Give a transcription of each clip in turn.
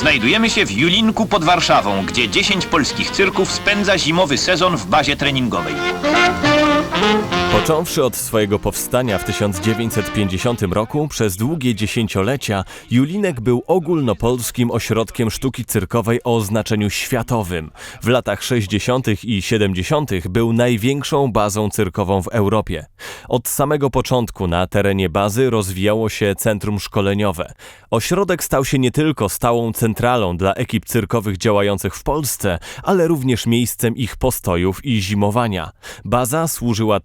Znajdujemy się w Julinku pod Warszawą, gdzie 10 polskich cyrków spędza zimowy sezon w bazie treningowej. Począwszy od swojego powstania w 1950 roku, przez długie dziesięciolecia Julinek był ogólnopolskim ośrodkiem sztuki cyrkowej o znaczeniu światowym. W latach 60. i 70. był największą bazą cyrkową w Europie. Od samego początku na terenie bazy rozwijało się centrum szkoleniowe. Ośrodek stał się nie tylko stałą centralą dla ekip cyrkowych działających w Polsce, ale również miejscem ich postojów i zimowania. Baza służyła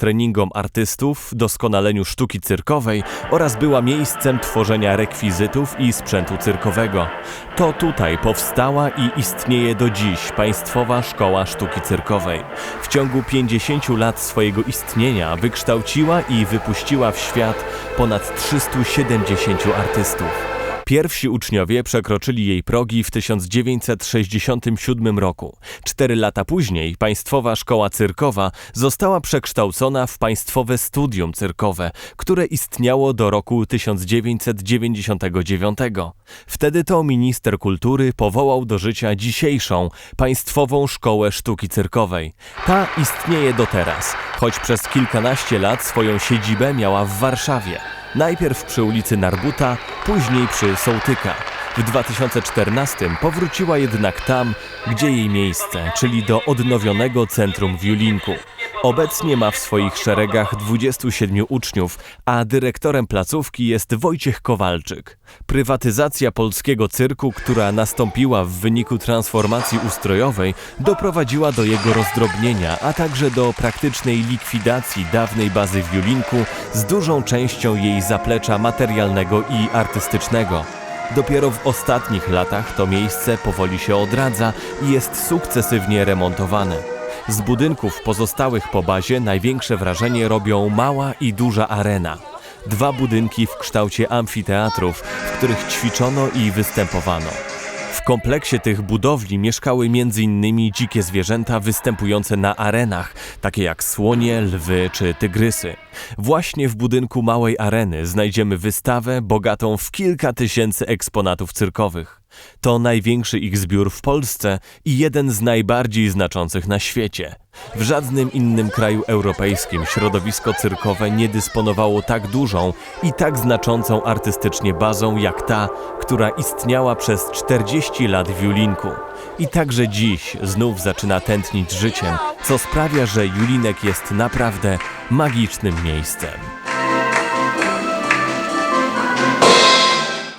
artystów, doskonaleniu sztuki cyrkowej oraz była miejscem tworzenia rekwizytów i sprzętu cyrkowego. To tutaj powstała i istnieje do dziś Państwowa Szkoła Sztuki Cyrkowej. W ciągu 50 lat swojego istnienia wykształciła i wypuściła w świat ponad 370 artystów. Pierwsi uczniowie przekroczyli jej progi w 1967 roku. Cztery lata później Państwowa Szkoła Cyrkowa została przekształcona w Państwowe Studium Cyrkowe, które istniało do roku 1999. Wtedy to minister kultury powołał do życia dzisiejszą Państwową Szkołę Sztuki Cyrkowej. Ta istnieje do teraz, choć przez kilkanaście lat swoją siedzibę miała w Warszawie. Najpierw przy ulicy Narbuta, później przy Sołtyka. W 2014 powróciła jednak tam, gdzie jej miejsce, czyli do odnowionego centrum w Julinku. Obecnie ma w swoich szeregach 27 uczniów, a dyrektorem placówki jest Wojciech Kowalczyk. Prywatyzacja polskiego cyrku, która nastąpiła w wyniku transformacji ustrojowej, doprowadziła do jego rozdrobnienia, a także do praktycznej likwidacji dawnej bazy w Julinku z dużą częścią jej zaplecza materialnego i artystycznego. Dopiero w ostatnich latach to miejsce powoli się odradza i jest sukcesywnie remontowane. Z budynków pozostałych po bazie największe wrażenie robią mała i duża arena. Dwa budynki w kształcie amfiteatrów, w których ćwiczono i występowano. W kompleksie tych budowli mieszkały m.in. dzikie zwierzęta występujące na arenach, takie jak słonie, lwy czy tygrysy. Właśnie w budynku małej areny znajdziemy wystawę bogatą w kilka tysięcy eksponatów cyrkowych. To największy ich zbiór w Polsce i jeden z najbardziej znaczących na świecie. W żadnym innym kraju europejskim środowisko cyrkowe nie dysponowało tak dużą i tak znaczącą artystycznie bazą jak ta, która istniała przez 40 lat w Julinku. I także dziś znów zaczyna tętnić życiem, co sprawia, że Julinek jest naprawdę magicznym miejscem.